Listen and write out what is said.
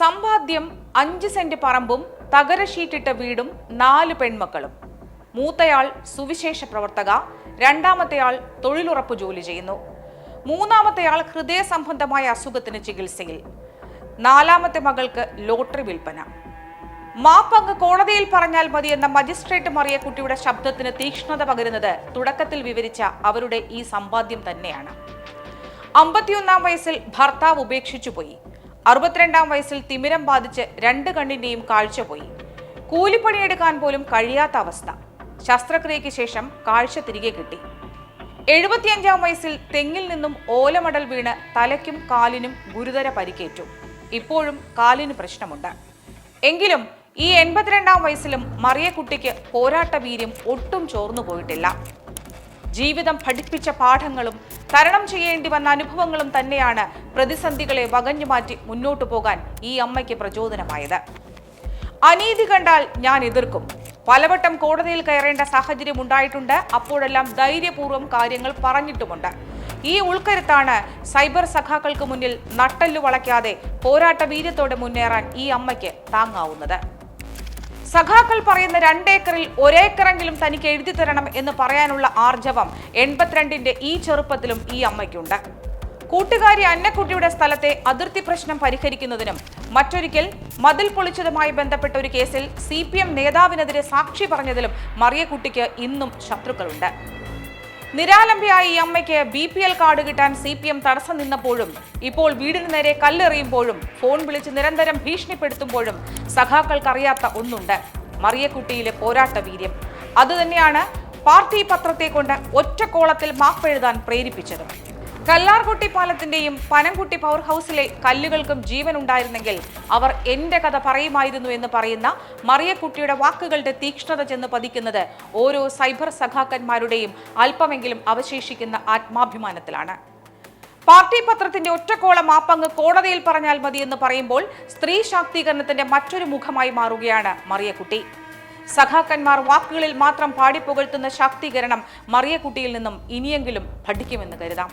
സമ്പാദ്യം അഞ്ച് സെന്റ് പറമ്പും തകര ഷീറ്റിട്ട വീടും നാല് പെൺമക്കളും. മൂത്തയാൾ സുവിശേഷ പ്രവർത്തക രണ്ടാമത്തെയാൾ തൊഴിലുറപ്പ് ജോലി ചെയ്യുന്നു. മൂന്നാമത്തെയാൾ ഹൃദയ സംബന്ധമായ അസുഖത്തിന് ചികിത്സയിൽ. നാലാമത്തെ മകൾക്ക് ലോട്ടറി വിൽപ്പന. മാപ്പങ്ക് കോടതിയിൽ പറഞ്ഞാൽ മതി എന്ന മജിസ്ട്രേറ്റ് മറിയക്കുട്ടിയുടെ ശബ്ദത്തിന് തീക്ഷ്ണത പകരുന്നത് തുടക്കത്തിൽ വിവരിച്ച അവരുടെ ഈ സമ്പാദ്യം തന്നെയാണ്. അമ്പത്തിയൊന്നാം വയസ്സിൽ ഭർത്താവ് ഉപേക്ഷിച്ചു പോയി അറുപത്തിരണ്ടാം വയസ്സിൽ തിമിരം ബാധിച്ച് രണ്ട് കണ്ണിന്റെയും കാഴ്ച പോയി. കൂലിപ്പണിയെടുക്കാൻ പോലും കഴിയാത്ത അവസ്ഥ. ശസ്ത്രക്രിയയ്ക്ക് ശേഷം കാഴ്ച തിരികെ കിട്ടി. എഴുപത്തിയഞ്ചാം വയസ്സിൽ തെങ്ങിൽ നിന്നും ഓലമടൽ വീണ് തലയ്ക്കും കാലിനും ഗുരുതര പരിക്കേറ്റു. ഇപ്പോഴും കാലിന് പ്രശ്നമുണ്ട്. എങ്കിലും ഈ എൺപത്തിരണ്ടാം വയസ്സിലും മറിയക്കുട്ടിക്ക് പോരാട്ട വീര്യം ഒട്ടും ചോർന്നു പോയിട്ടില്ല. ജീവിതം പഠിപ്പിച്ച പാഠങ്ങളും തരണം ചെയ്യേണ്ടി വന്ന അനുഭവങ്ങളും തന്നെയാണ് പ്രതിസന്ധികളെ വകഞ്ഞുമാറ്റി മുന്നോട്ടു പോകാൻ ഈ അമ്മയ്ക്ക് പ്രചോദനമായത്. അനീതി കണ്ടാൽ ഞാൻ എതിർക്കും. പലവട്ടം കോടതിയിൽ കയറേണ്ട സാഹചര്യം ഉണ്ടായിട്ടുണ്ട്. അപ്പോഴെല്ലാം ധൈര്യപൂർവം കാര്യങ്ങൾ പറഞ്ഞിട്ടുമുണ്ട്. ഈ ഉൾക്കരുത്താണ് സൈബർ സഖാക്കൾക്ക് മുന്നിൽ നട്ടല്ലു വളയ്ക്കാതെ പോരാട്ട വീര്യത്തോടെ മുന്നേറാൻ ഈ അമ്മയ്ക്ക് താങ്ങാവുന്നത്. സഖാക്കൾ പറയുന്ന രണ്ടേക്കറിൽ ഒരേക്കറെങ്കിലും തനിക്ക് എഴുതി തരണം എന്ന് പറയാനുള്ള ആർജവം എൺപത്തിരണ്ടിന്റെ ഈ ചെറുപ്പത്തിലും ഈ അമ്മയ്ക്കുണ്ട്. കൂട്ടുകാരി അന്നക്കുട്ടിയുടെ സ്ഥലത്തെ അതിർത്തി പ്രശ്നം പരിഹരിക്കുന്നതിനും മറ്റൊരിക്കൽ മതിൽ പൊളിച്ചതുമായി ബന്ധപ്പെട്ട ഒരു കേസിൽ സി പി എം നേതാവിനെതിരെ സാക്ഷി പറഞ്ഞതിലും മറിയക്കുട്ടിക്ക് ഇന്നും ശത്രുക്കളുണ്ട്. നിരാലംബയായ ഈ അമ്മയ്ക്ക് ബി പി എൽ കാർഡ് കിട്ടാൻ സി പി എം തടസ്സം നിന്നപ്പോഴും ഇപ്പോൾ വീടിന് നേരെ കല്ലെറിയുമ്പോഴും ഫോൺ വിളിച്ച് നിരന്തരം ഭീഷണിപ്പെടുത്തുമ്പോഴും സഖാക്കൾക്കറിയാത്ത ഒന്നുണ്ട്. മറിയക്കുട്ടിയിലെ പോരാട്ട വീര്യം. അതുതന്നെയാണ് പാർട്ടി പത്രത്തെ കൊണ്ട് ഒറ്റക്കോളത്തിൽ മാപ്പെഴുതാൻ പ്രേരിപ്പിച്ചത്. കല്ലാർകുട്ടി പാലത്തിന്റെയും പനംകുട്ടി പവർ ഹൗസിലെ കല്ലുകൾക്കും ജീവൻ ഉണ്ടായിരുന്നെങ്കിൽ അവർ എന്റെ കഥ പറയുമായിരുന്നു എന്ന് പറയുന്ന മറിയക്കുട്ടിയുടെ വാക്കുകളുടെ തീക്ഷ്ണത ചെന്ന് പതിക്കുന്നത് ഓരോ സൈബർ സഖാക്കന്മാരുടെയും അല്പമെങ്കിലും അവശേഷിക്കുന്ന ആത്മാഭിമാനത്തിലാണ്. പാർട്ടി പത്രത്തിന്റെ ഒറ്റക്കോളം മാപ്പങ്ങ് കോടതിയിൽ പറഞ്ഞാൽ മതി എന്ന് പറയുമ്പോൾ സ്ത്രീ ശാക്തീകരണത്തിന്റെ മറ്റൊരു മുഖമായി മാറുകയാണ് മറിയക്കുട്ടി. സഖാക്കന്മാർ വാക്കുകളിൽ മാത്രം പാടിപ്പുകഴ്ത്തുന്ന ശാക്തീകരണം മറിയക്കുട്ടിയിൽ നിന്നും ഇനിയെങ്കിലും പഠിക്കുമെന്ന് കരുതാം.